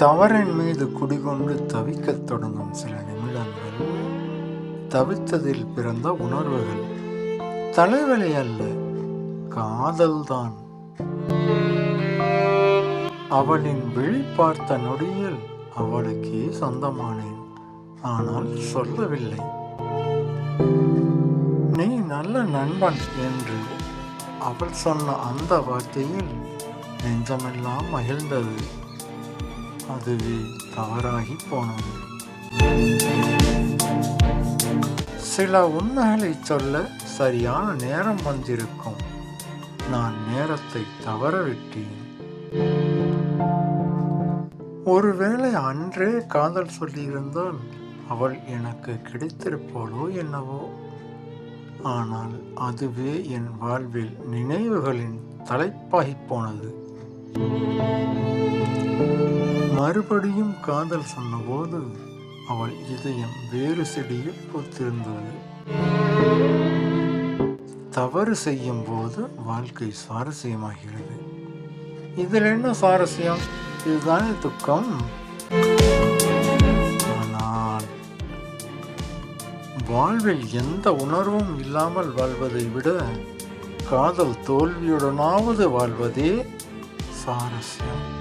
தவறின் மீது குடிகொண்டு தவிக்கத் தொடங்கும் சில நிமிடங்கள் தவித்ததில் பிறந்த உணர்வுகள் தலைவலி அல்ல காதல்தான். அவளின் விழி பார்த்த நொடியில் அவளுக்கே சொந்தமானேன் ஆனால் சொல்லவில்லை. நீ நல்ல நண்பன் என்று அவள் சொன்ன அந்த வார்த்தையில் நெஞ்சமெல்லாம் மகிழ்ந்தது. அதுவே தவறாகி போனது சில உண்மைகளை சொல்ல சரியான நேரம் வந்திருக்கும் நான் நேரத்தை தவறவிட்டேன் ஒருவேளை அன்றே காதல் சொல்லியிருந்தால் அவள் எனக்கு கிடைத்திருப்பாளோ என்னவோ. ஆனால் அதுவே என் வாழ்வில் நினைவுகளின் தலைப்பாகிப் போனது. மறுபடியும் காதல் சொன்னபோது அவள் இதயம் வேறு செடியில் பூத்திருந்தது. தவறு செய்யும் போது வாழ்க்கை சுவாரஸ்யமாகிறது. இதில் என்ன சுவாரஸ்யம்? இதுதானே துக்கம். ஆனால் வாழ்வில் எந்த உணர்வும் இல்லாமல் வாழ்வதை விட காதல் தோல்வியுடனாவது வாழ்வதே சுவாரஸ்யம்.